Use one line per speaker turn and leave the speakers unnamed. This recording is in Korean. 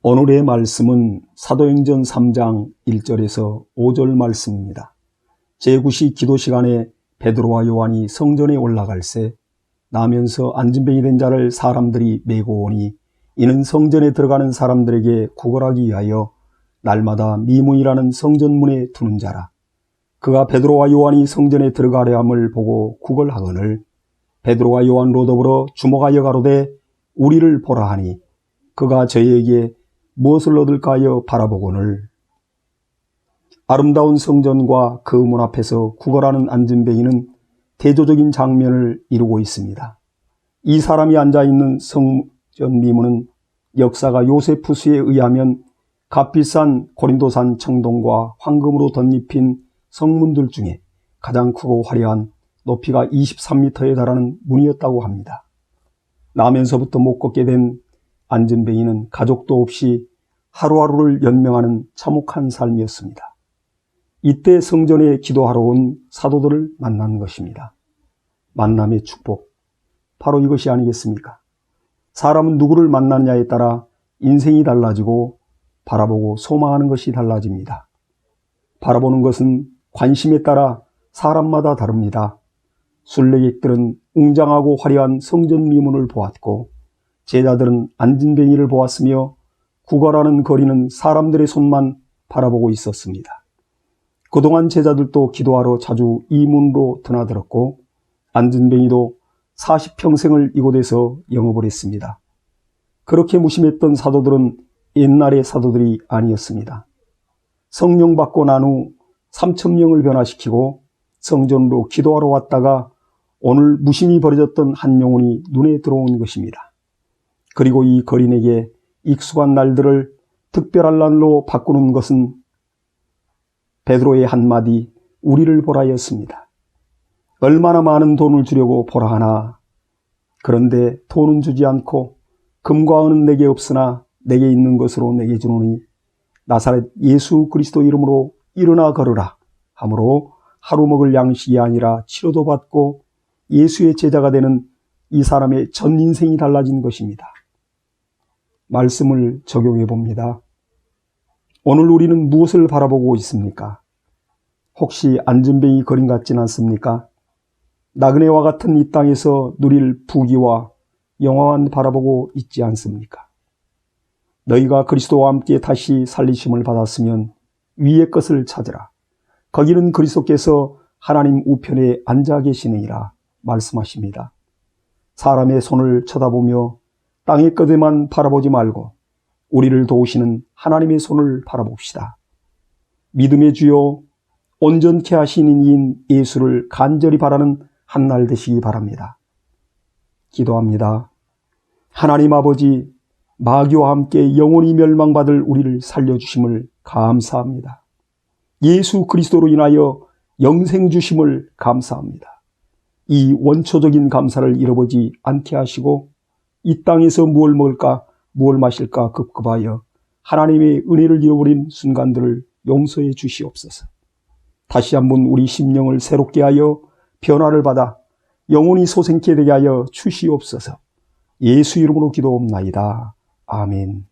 오늘의 말씀은 사도행전 3장 1절에서 5절 말씀입니다. 제9시 기도 시간에 베드로와 요한이 성전에 올라갈새 나면서 안진뱅이 된 자를 사람들이 메고 오니 이는 성전에 들어가는 사람들에게 구걸하기 위하여 날마다 미문이라는 성전문에 두는 자라. 그가 베드로와 요한이 성전에 들어가려 함을 보고 구걸하거늘 베드로와 요한로 더불어 주목하여 가로되 우리를 보라 하니 그가 저희에게 무엇을 얻을까 하여 바라보거늘 아름다운 성전과 그 문 앞에서 구걸하는 안진뱅이는 대조적인 장면을 이루고 있습니다. 이 사람이 앉아있는 성전 미문은 역사가 요세푸스에 의하면 값비싼 고린도산 청동과 황금으로 덧입힌 성문들 중에 가장 크고 화려한 높이가 23m에 달하는 문이었다고 합니다. 나면서부터 못 걷게 된 안진뱅이는 가족도 없이 하루하루를 연명하는 참혹한 삶이었습니다. 이때 성전에 기도하러 온 사도들을 만난 것입니다. 만남의 축복. 바로 이것이 아니겠습니까? 사람은 누구를 만나느냐에 따라 인생이 달라지고 바라보고 소망하는 것이 달라집니다. 바라보는 것은 관심에 따라 사람마다 다릅니다. 순례객들은 웅장하고 화려한 성전 미문을 보았고 제자들은 안진뱅이를 보았으며 구걸하는 거리는 사람들의 손만 바라보고 있었습니다. 그동안 제자들도 기도하러 자주 이 문으로 드나들었고 안진뱅이도 40평생을 이곳에서 영업을 했습니다. 그렇게 무심했던 사도들은 옛날의 사도들이 아니었습니다. 성령 받고 난 후 3천명을 변화시키고 성전으로 기도하러 왔다가 오늘 무심히 버려졌던 한 영혼이 눈에 들어온 것입니다. 그리고 이 거린에게 익숙한 날들을 특별한 날로 바꾸는 것은 베드로의 한마디 우리를 보라였습니다. 얼마나 많은 돈을 주려고 보라 하나 그런데 돈은 주지 않고 금과 은은 내게 없으나 내게 있는 것으로 내게 주노니 나사렛 예수 그리스도 이름으로 일어나 걸으라 하므로 하루 먹을 양식이 아니라 치료도 받고 예수의 제자가 되는 이 사람의 전 인생이 달라진 것입니다. 말씀을 적용해 봅니다. 오늘 우리는 무엇을 바라보고 있습니까? 혹시 안진뱅이 거린 같진 않습니까? 나그네와 같은 이 땅에서 누릴 부귀와 영화만 바라보고 있지 않습니까? 너희가 그리스도와 함께 다시 살리심을 받았으면 위의 것을 찾으라. 거기는 그리스도께서 하나님 우편에 앉아 계시느니라 말씀하십니다. 사람의 손을 쳐다보며 땅의 끝에만 바라보지 말고 우리를 도우시는 하나님의 손을 바라봅시다. 믿음의 주요 온전케 하시는 이인 예수를 간절히 바라는 한날 되시기 바랍니다. 기도합니다. 하나님 아버지 마귀와 함께 영원히 멸망받을 우리를 살려주심을 감사합니다. 예수 그리스도로 인하여 영생 주심을 감사합니다. 이 원초적인 감사를 잃어보지 않게 하시고 이 땅에서 무엇을 먹을까 무엇을 마실까 급급하여 하나님의 은혜를 잃어버린 순간들을 용서해 주시옵소서. 다시 한번 우리 심령을 새롭게 하여 변화를 받아 영혼이 소생케 되게 하여 주시옵소서. 예수 이름으로 기도옵나이다. 아멘.